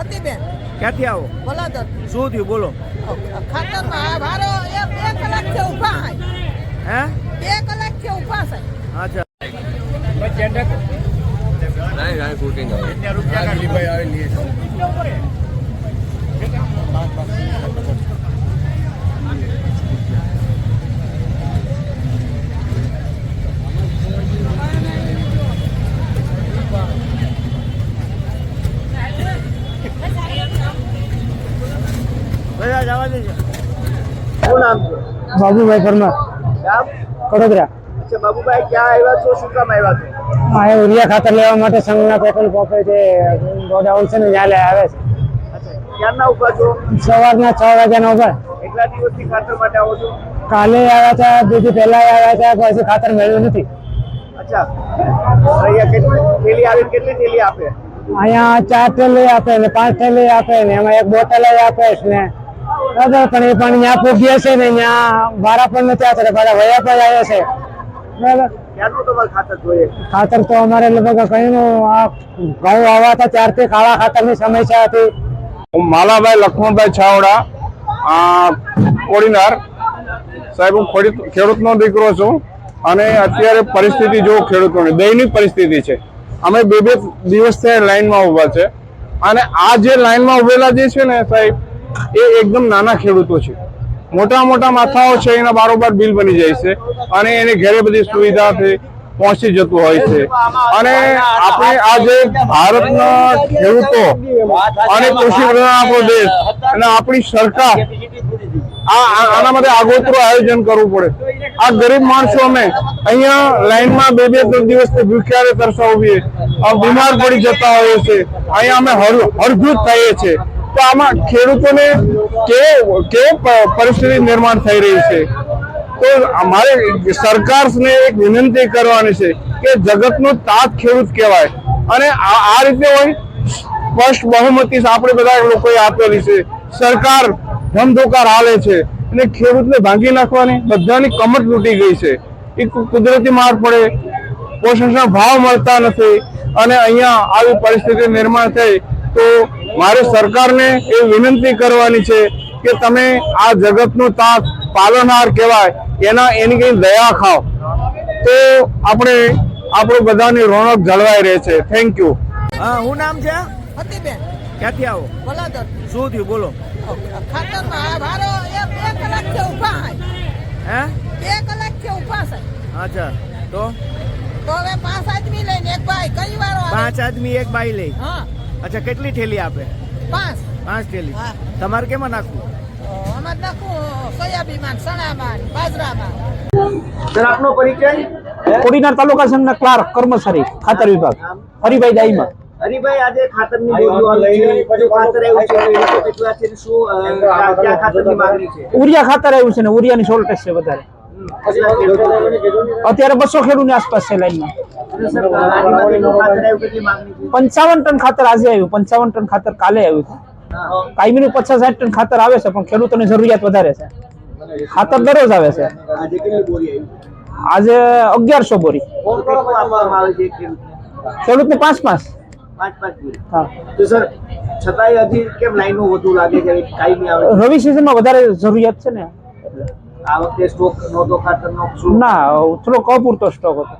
હતીબેન ક્યાંથી આવો? બોલાદર શું થયું? બોલો. ખાતરમાં ભારો એ બે કલાકથી ઊભા હાય હે? બે કલાકથી ઊભા છે. અચ્છા. બધા જવા દેજો શું નામ છે બાબુભાઈ પરમાર ગામ કડોદરા અચ્છા બાબુભાઈ ક્યાં આવ્યા છો શું કામ આવ્યા છો આ યુરિયા ખાતર લેવા માટે સંઘના પેટ્રોલ પંપે જે ગોડાઉન છે ને ત્યાં લઈ આવે છે અચ્છા ક્યારના ઊભા છો સવારના છ વાગ્યાના ઉપર કેટલા દિવસથી ખાતર માટે આવો છો? કાલે આવ્યા હતા બે દી પહેલા આવ્યા હતા પછી ખાતર મળ્યું નથી અચ્છા અહીંયા કેટલી થેલી આવી કેટલી થેલી આપે અહીંયા ચાર થેલી આપે ને પાંચ થેલી આપે ને એમાં એક બોટલ આપે છે ને બરાબર પણ એ પણ ત્યાં પૂગીએ છે ને ત્યાં વારા પણ નથી આવતા પાછા વયા પણ આવે છે. બરાબર ખાતર તો અમારે લગભગ કયું આ ઘઉં આવ્યા હતા ત્યારથી કાળા ખાતરની સમસ્યા હતી. હું માલાભાઈ લક્ષ્મણભાઈ છાવડા આ કોડીનાર. સાહેબ હું ખેડૂત ખેડૂતનો દીકરો છું અને અત્યારે પરિસ્થિતિ જો ખેડૂતોની દૈનિક પરિસ્થિતિ છે. અમે બે બે દિવસથી લાઈનમાં ઊભા છે. અને આ જે લાઈનમાં ઉભેલા જે છે ને સાહેબ એ એકદમ નાના ખેડૂતો છે. મોટા મોટા માથાઓ છે, એના બારોબાર બિલ બની જાય છે અને એને ઘરે બધી સુવિધાથી પહોંચી જતું હોય છે. અને આપણે આજે ભારતના ખેડૂતો અને કૃષિ પ્રધાન આપણો દેશ અને આપણી સરકાર આ આના માટે આગોતરું આયોજન કરવું પડે. આ ગરીબ માણસો અમે અહીંયા લાઈનમાં બે બે ત્રણ દિવસથી ભૂખ્યારે તરસાવીએ બીમાર પડી જતા હોઈએ છે અહીંયા અમે હર હરજૂત થઈએ છીએ. તો આમાં ખેડૂતોને કેવો કેવો પરિસ્થિતિ નિર્માણ થઈ રહી છે? તો અમારે સરકારને એક વિનંતી કરવાની છે કે જગતનો તાત ખેડૂત કહેવાય. અને આ રીતે હોય, સ્પષ્ટ બહુમતી આપણે બધા લોકોએ આપેલી છે. સરકાર ધમધોકાર હાલે છે અને ખેડૂતને ભાંગી નાખવાની બધાની કમર તૂટી ગઈ છે. એ કુદરતી માર પડે, પોષણના ભાવ મળતા નથી અને અહીંયા આવી પરિસ્થિતિ નિર્માણ થઈ તો મારે સરકારને એ વિનંતી કરવાની છે કે તમે આ જગતનું તાક પાલનહાર કહેવાય એના એની કઈ દયા ખાઓ તો આપણે આપણું બધાની રોનક જળવાઈ રહે છે. થેન્ક યુ હા શું નામ છે? હતીબેન ક્યાંથી આવો? બોલાદર શું થયું? બોલો. ખાતરમાં ભારો એ બે કલાક હે? બે કલાકથી ઊભા છે. અચ્છા. તો? તો હવે પાંચ આદમી લઈને એક ભાઈ કઈ વાર? પાંચ આદમી એક બાઈ લઈ. હા. અચ્છા કેટલી થેલી આપે? પાંચ. પાંચ થેલી. તમારે કેમાં નાખવું? અમારે નાખું સોયાબીન ચણામાં બાજરામાં. સર આપનો પરિચય? કોડીનાર તાલુકા સંઘના ક્લાર્ક કર્મચારી ખાતર વિભાગ. હરિભાઈ દાઈમાં. હરીભાઈ આજે ખાતરની બોરીઓ આવી છે. ખાતર આવ્યું છે. તો એ લોકો કેટલા છે શું ક્યાં ક્યાં ખાતરની માંગણી છે? ઉરિયા ખાતર આવ્યું છે ને ઉરિયાની શોર્ટેજ છે વધારે. અત્યારે બસો ખેડૂની આસપાસ છે લાઈનમાં. પંચાવન ટન ખાતર આજે આવ્યું. પંચાવન ટન ખાતર કાલે આવ્યું. કાયમીનું પચાસ સાઠ ટન ખાતર આવે છે પણ ખેડૂતોની જરૂરિયાત વધારે છે. ખાતર દરરોજ આવે છે. આજે અગિયારસો બોરી. ખેડૂતને? પાંચ પાંચ? રવિ સિઝનમાં વધારે જરૂરિયાત છે ને. આ વખતે સ્ટોક નહોતો ખાતરનો ના થોડોક અપૂરતો સ્ટોક હતો.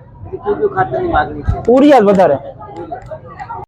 ઉરિયા વધારે.